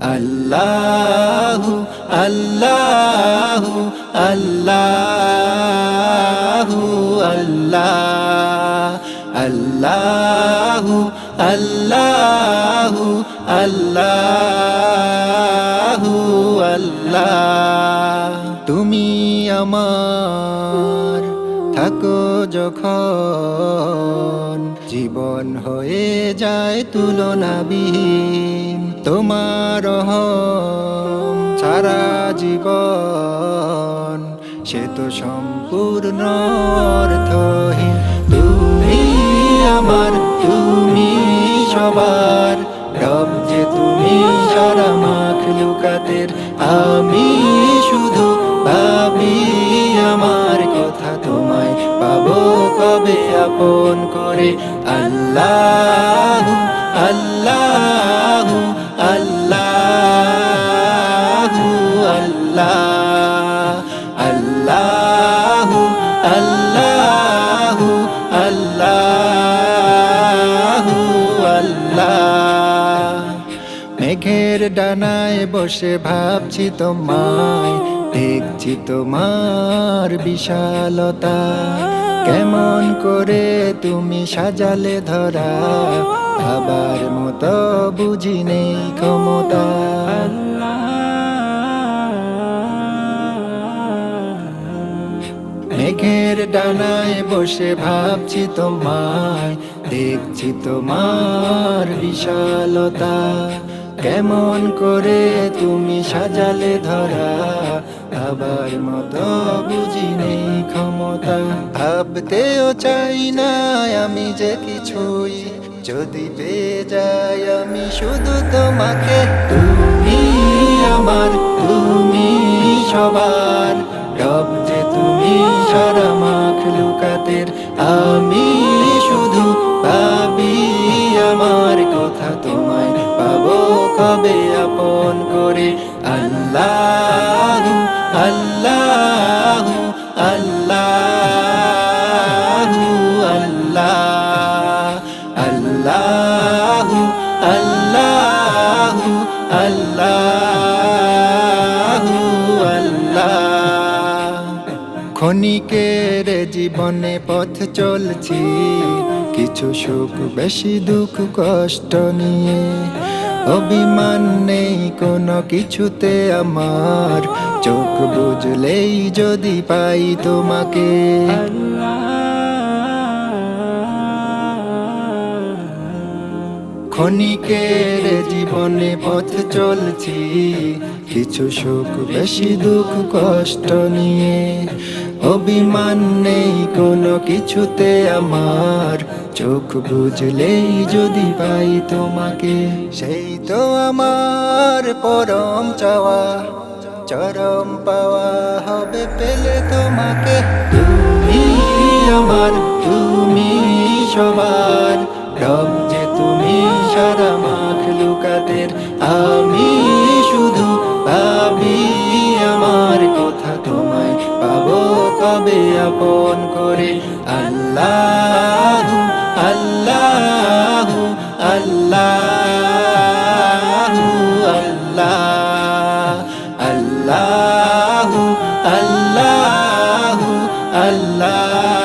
আল্লাহু আল্লাহু আল্লাহু, আল্লাহ, আল্লাহু আল্লাহু আল্লাহু, আল্লাহ। তুমি আমার থাকো যখন জীবন হয়ে যায় তুলনাবিহীন। তোমার সারা জীবন, সে তো সম্পূর্ণ অর্থহীন। তুমি আমার, তুমি সবার, রব যে তুমি সারা মাখলুকাতের আমি শুধু ভাবি আমার কথা তোমায় পাবো কবে আপন করে। আল্লাহ আল্লাহ মেঘের ডানায় বসে ভাবছি তোমায়, দেখছি তোমার বিশালতা। কেমন করে তুমি সাজালে ধরা, ভাবার মতো বুঝি নেই ক্ষমতা। মেঘের ডানায় বসে ভাবছি তোমায়, দেখছি তোমার বিশালতা। কেমন করে তুমি সাজালে ধরা? আবার মতো বুঝি নেই ক্ষমতা। ভাবতেও চাই না আমি যে কিছুই। যদি পেয়ে যাই আমি শুধু তোমাকে। তুমি আমার, তুমি সবার। রব যে তুমি সারা মাখলুকাতের আমি কবে আপন করে? আল্লাহ আল্লাহ আল্লাহ আল্লাহ আল্লাহ আল্লাহ আল্লাহ আল্লাহ। ক্ষণিকের জীবনে পথ চলছি, কিছু সুখ বেশি, দুঃখ কষ্ট নিয়ে। অভিমান নেই কোনো কিছুতে আমার। চোখ বুঝলেই যদি পাই তোমাকে। ক্ষণিকের জীবনে পথ চলছি। কিছু সুখ, বেশি দুঃখ, কষ্ট নিয়ে। অভিমান নেই, কোনো কিছুতে আমার। চোখ বুঝলেই যদি পাই তোমাকে, সেই তো আমার পরম চাওয়া। চরম পাওয়া হবে পেলে তোমাকে। তুমি আমার, তুমি সবার। সারা মাখ লুকাতের আমি শুধু ভাবি, আমার কথা তোমায় পাবো কবে আপন করে? আল্লাহ আল্লাহ আল্লাহ আল্লাহ আল্লাহ আল্লাহ আল্লাহ।